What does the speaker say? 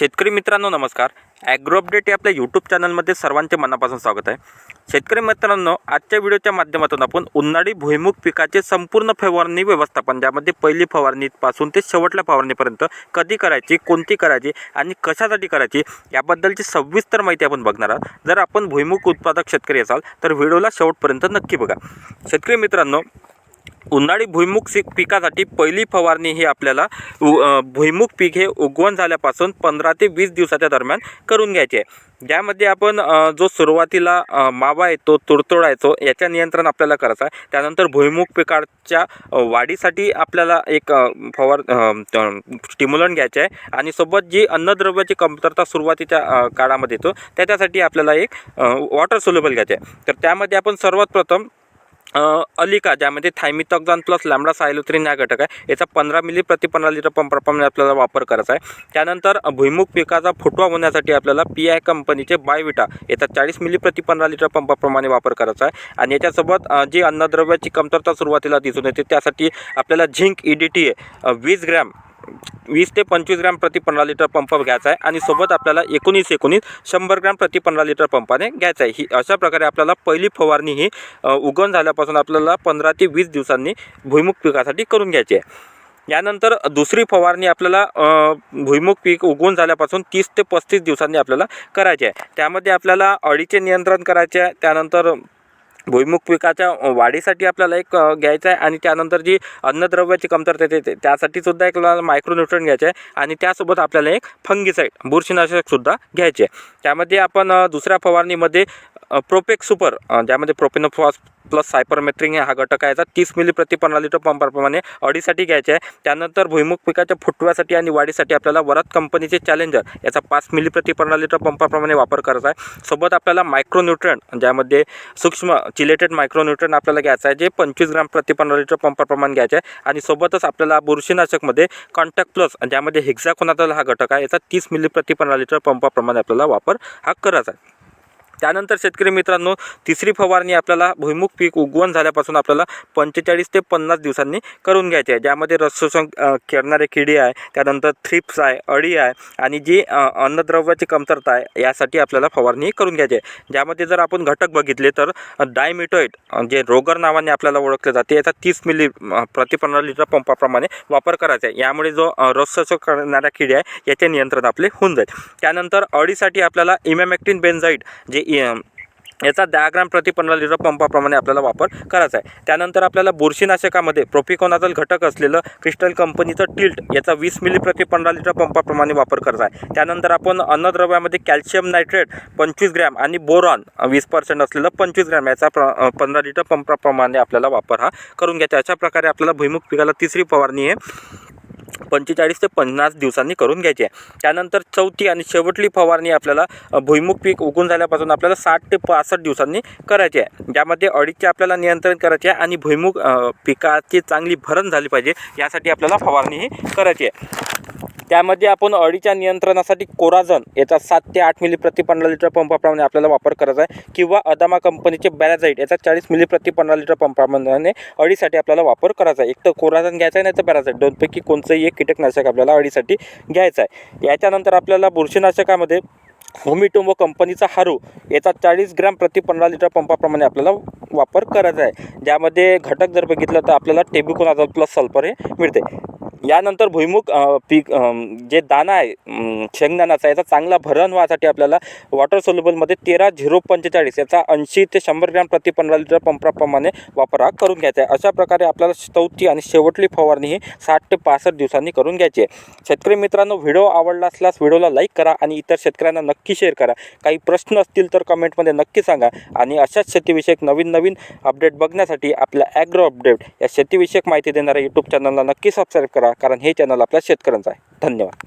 शेतकरी मित्रांनो नमस्कार. ॲग्रो अपडेट या आपल्या यूट्यूब चॅनलमध्ये सर्वांचे मनापासून स्वागत आहे. शेतकरी मित्रांनो आजच्या व्हिडिओच्या माध्यमातून आपण उन्हाळी भुईमुग पिकाचे संपूर्ण फवारणी व्यवस्थापन ज्यामध्ये पहिली फवारणीपासून ते शेवटल्या फवारणीपर्यंत कधी करायची कोणती करायची आणि कशासाठी करायची याबद्दलची सविस्तर माहिती आपण बघणार आहोत. जर आपण भुईमुग उत्पादक शेतकरी असाल तर व्हिडिओला शेवटपर्यंत नक्की बघा. शेतकरी मित्रांनो उन्हाळी भुईमुग सी पिकासाठी पहिली फवारणी ही आपल्याला उ भुईमुग पीक हे उगवण झाल्यापासून पंधरा ते वीस दिवसाच्या दरम्यान करून घ्यायचे आहे. ज्यामध्ये आपण जो सुरुवातीला मावा येतो तुडतुडा येतो याच्या नियंत्रण आपल्याला करायचं आहे. त्यानंतर भुईमुग पिकाच्या वाढीसाठी आपल्याला एक फवार स्टिम्युलन घ्यायचे आहे. आणि सोबत जी अन्नद्रव्याची कमतरता सुरुवातीच्या काळामध्ये येतो त्याच्यासाठी आपल्याला एक वॉटर सोल्युबल घ्यायचे आहे. तर त्यामध्ये आपण सर्वात प्रथम अलिका ज्यामध्ये थायमिथॉक्झान प्लस लॅमडा सायलोत्रिन हा घटक आहे. याचा पंधरा मिली प्रति पंधरा लिटर पंपाप्रमाणे आपल्याला वापर करायचा आहे. त्यानंतर भुईमुख पिकाचा फुटवा होण्यासाठी आपल्याला पी आय कंपनीचे बायविटा याचा चाळीस मिली प्रति पंधरा लिटर पंपाप्रमाणे वापर करायचा आहे. आणि याच्यासोबत जी अन्नद्रव्याची कमतरता सुरुवातीला दिसून येते त्यासाठी आपल्याला zinc E D T A वीस ग्रॅम वीस ते पंचवीस ग्रॅम प्रति पंधरा लिटर पंप घ्यायचा आहे आणि सोबत आपल्याला एकोणीस एकोणीस शंभर ग्रॅम प्रति पंधरा लिटर पंपाने घ्यायचा आहे. ही अशा प्रकारे आपल्याला पहिली फवारणी ही उगवण झाल्यापासून आपल्याला पंधरा ते वीस दिवसांनी भुईमुग पिकासाठी करून घ्यायची आहे. यानंतर दुसरी फवारणी आपल्याला भुईमुग पीक उगवून झाल्यापासून तीस ते पस्तीस दिवसांनी आपल्याला करायची आहे. त्यामध्ये आपल्याला अळीचे नियंत्रण करायचे आहे. त्यानंतर भुईमुग पिकाच्या वाढीसाठी आपल्याला एक घ्यायचं आहे आणि त्यानंतर जी अन्नद्रव्याची कमतरता येते त्यासाठी सुद्धा एक मायक्रोन्युट्रन घ्यायचं आहे आणि त्यासोबत आपल्याला एक फंगिसाईड बुरशीनाशकसुद्धा घ्यायचे आहे. त्यामध्ये आपण दुसऱ्या फवारणीमध्ये प्रोपेक सुपर ज्यामध्ये प्रोपेनोफॉस प्लस सायपरमेथ्रिन हा घटक आहे याचा. तीस मिली प्रति पंधरा लिटर पंपाप्रमाणे अडीसाठी घ्यायचे आहे. त्यानंतर भुईमुग पिकाच्या फुटव्यासाठी आणि वाढीसाठी आपल्याला वरात कंपनीचे चॅलेंजर याचा पाच मिली प्रति पंधरा लिटर पंपाप्रमाणे वापर करायचा आहे. सोबत आपल्याला मायक्रोन्युट्रन ज्यामध्ये सूक्ष्म चिलेटेड मायक्रोन्युट्रन आपल्याला घ्यायचं आहे जे पंचवीस ग्राम प्रति पंधरा लिटर पंपाप्रमाणे घ्यायचे आहे. आणि सोबतच आपल्याला बुरशीनाशकमध्ये कॉन्टॅक्ट प्लस ज्यामध्ये हेक्झाकोनातल हा घटक आहे याचा तीस मिली प्रति पंधरा लिटर पंपाप्रमाणे आपल्याला वापर हा करायचा आहे. त्यानंतर शेतकरी मित्रांनो तिसरी फवारणी आपल्याला भुईमुख पीक उगवण झाल्यापासून आपल्याला पंचेचाळीस ते पन्नास दिवसांनी करून घ्यायची आहे. ज्यामध्ये रसशोषण खेळणारे करणारे किडी आहे त्यानंतर थ्रिप्स आहे अळी आहे आणि जी अन्नद्रव्याची कमतरता आहे यासाठी आपल्याला फवारणी करून घ्यायची आहे. ज्यामध्ये जर आपण घटक बघितले तर डायमिटोइड जे रोगर नावाने आपल्याला ओळखले जाते याचा तीस मिली अ, लिटर पंपाप्रमाणे वापर करायचा आहे. यामुळे जो अ, रसशोषक करणाऱ्या किडी आहे याचे नियंत्रण आपले होऊन जाईल. त्यानंतर अळीसाठी आपल्याला इमॅमॅक्टिन बेन्झाईड जे याचा दहा ग्राम प्रति पंधरा लिटर पंपाप्रमाणे आपल्याला वापर करायचा आहे. त्यानंतर आपल्याला बुरशीनाशकामध्ये प्रोपिकोनाजल घटक असलेलं क्रिस्टल कंपनीचं टिल्ट याचा वीस मिली प्रति पंधरा लिटर पंपाप्रमाणे वापर करायचा आहे. त्यानंतर आपण अन्नद्रव्यामध्ये कॅल्शियम नायट्रेट पंचवीस ग्रॅम आणि बोरॉन वीस पर्सेंट असलेलं पंचवीस ग्रॅम याचा प्र पंधरा लिटर पंपाप्रमाणे आपल्याला वापर हा करून घ्यायचा अशा प्रकारे आपल्याला भुईमुग पिकाला तिसरी फवारणी आहे पंचेचाळीस ते पन्नास दिवसांनी करून घ्यायची आहे. त्यानंतर चौथी आणि शेवटली फवारणी आपल्याला भुईमुख भुईमुग पीक उगून झाल्यापासून आपल्याला साठ ते पासष्ट दिवसांनी करायची आहे. ज्यामध्ये अडीचचे आपल्याला नियंत्रण करायचे आहे आणि भुईमुग पिकाची चांगली भरण झाली पाहिजे यासाठी आपल्याला फवारणी ही करायची आहे. त्यामध्ये आपण अळीच्या नियंत्रणासाठी कोराझन याचा सात ते आठ मिली प्रति पंधरा लिटर पंपाप्रमाणे आपल्याला वापर करायचा आहे. किंवा अदामा कंपनीचे बॅराझाईट याचा चाळीस मिली प्रति पंधरा लिटर पंपाप्रमाणे अळीसाठी आपल्याला वापर करायचा आहे. एक तर कोराझन घ्यायचा आहे नाही तर बॅराझाईट दोनपैकी कोणतंही एक कीटकनाशक आपल्याला अळीसाठी घ्यायचं आहे. याच्यानंतर आपल्याला बुरशीनाशकामध्ये होमिटोमो कंपनीचा हारू याचा चाळीस ग्रॅम प्रति पंधरा लिटर पंपाप्रमाणे आपल्याला वापर करायचा आहे. ज्यामध्ये घटक जर बघितलं तर आपल्याला टेबिकोनाझॉल प्लस सल्फर हे मिळते. यानंतर भुईमुग पीक जे दाणा आहे शेंगदाणाचा याचा चांगला भरण व्हायसाठी आपल्याला वॉटर सोल्युबलमध्ये तेरा झिरो पंचेचाळीस याचा ऐंशी ते शंभर ग्रॅम प्रति पंधरा लिटर पंपाप्रमाणे वापर हा करून घ्यायचा आहे. अशा प्रकारे आपल्याला चौथी आणि शेवटली फवारणी ही साठ ते पासष्ट दिवसांनी करून घ्यायची आहे. शेतकरी मित्रांनो व्हिडिओ आवडला असल्यास व्हिडिओला लाईक करा आणि इतर शेतकऱ्यांना नक्की शेअर करा. काही प्रश्न असतील तर कमेंटमध्ये नक्की सांगा आणि अशाच शेतीविषयक नवीन नवीन अपडेट बघण्यासाठी आपल्या ॲग्रो अपडेट या शेतीविषयक माहिती देणाऱ्या यूट्यूब चॅनलला नक्की सबस्क्राईब करा कारण हे चॅनल आपल्या शेतकऱ्यांचं आहे. धन्यवाद.